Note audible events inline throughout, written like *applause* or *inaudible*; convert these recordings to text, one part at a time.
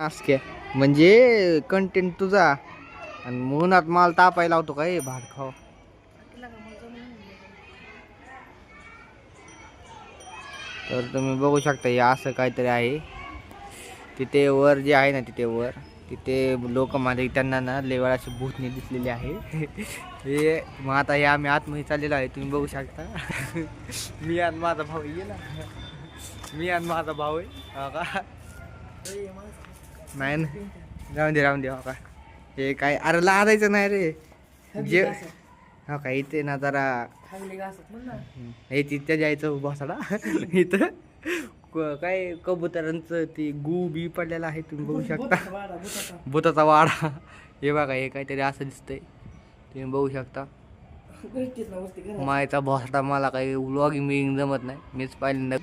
असके म्हणजे कंटेंट तुझा. आणि मुनात माल तापायला लावतो काय भात खाव तर तुम्ही बघू शकता हे असं काहीतरी आहे. तिथे वर जे आहे ना तिथे वर तिथे लोक माझे म्हणजे त्यांना ना लेवळ अशी भूतनी दिसलेली आहे. *laughs* हे मग आता हे आम्ही आतमध्ये चाललेलो आहे तुम्ही बघू शकता. *laughs* मी आणि माझा भाऊ ये ना. *laughs* मी आणि माझा भाऊ आहे का? नाही ना राहून दे राहून दे हो का? हे काय अरे लादायचं नाही रे. जे हो का इथे ना जरा हे तिथे जायचं बसाडा *laughs* इथं काय कबुतरांचं ते गू बी पडलेलं आहे तुम्ही बघू शकता. भूताचा वाडा हे बघा हे काहीतरी असं दिसतंय. तुम्ही बघू शकता. मायचा भोसडा मला काही व्लॉगिंग बिगिंग जमत नाही. मीच पहिल्यांदा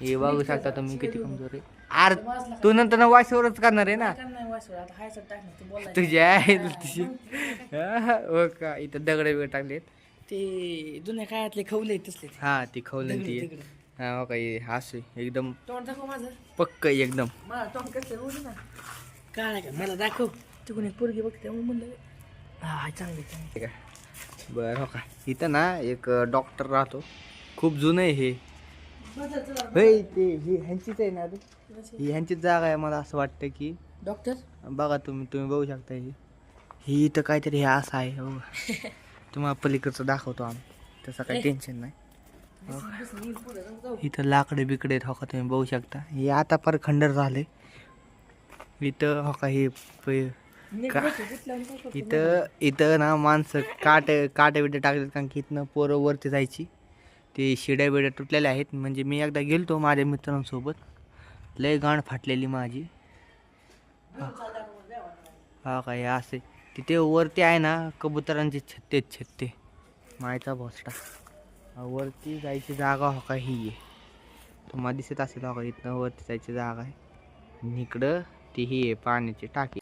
हे बघू शकता तुम्ही किती कमजोर आहे. अरे तू नंतर वाशवरच करणार आहे ना. तुझी आहे तुझी. हो का? इथं दगड बिगड टाकलेत. ते जुन्या काळातले खवले तसले. हा ती खवलं ती. हा हो का? हे असं एकदम तोंड दाखव माझं. पक्क एकदम. मला तोंड कसं बोलू ना. काय का? मला दाखव. तिकडून एक पोरगी बघते म्हणून म्हणलं हा चांगली चांगली आहे. बरं हो का? इथं ना एक डॉक्टर राहतो. खूप जुनं आहे हे. ते ही ह्यांचीच आहे ना ही ह्यांचीच जागा आहे मला असं वाटतं की. डॉक्टर बघा तुम्ही तुम्ही बघू शकता ही. ही इथं काहीतरी हे असं आहे हो. *laughs* तुम्हाला पलीकडचं दाखवतो आम्ही. तसं काही टेन्शन नाही. इथं लाकडे बिकडे हो का तुम्ही बघू शकता. हे आता फार खंडर झाले. इथं हो का हे प- का- इथं इथं ना माणसं काट काटे बिटे टाकलेत कारण की इथनं पोरं वरती जायची. ते शिड्या बिड्या तुटलेल्या आहेत. म्हणजे मी एकदा गेलतो माझ्या मित्रांसोबत. लय गाण फाटलेली माझी. हा. काय हे असे. तिथे वरती आहे ना कबुतरांचे छत्ते छत्ते. मायचा भोसडा वरती जायची जागा हो का ही आहे. तुम्हाला दिसत असेल हो का इथनं वरती जायची जागा आहे. आणि इकडं ती ही आहे पाण्याची टाकी.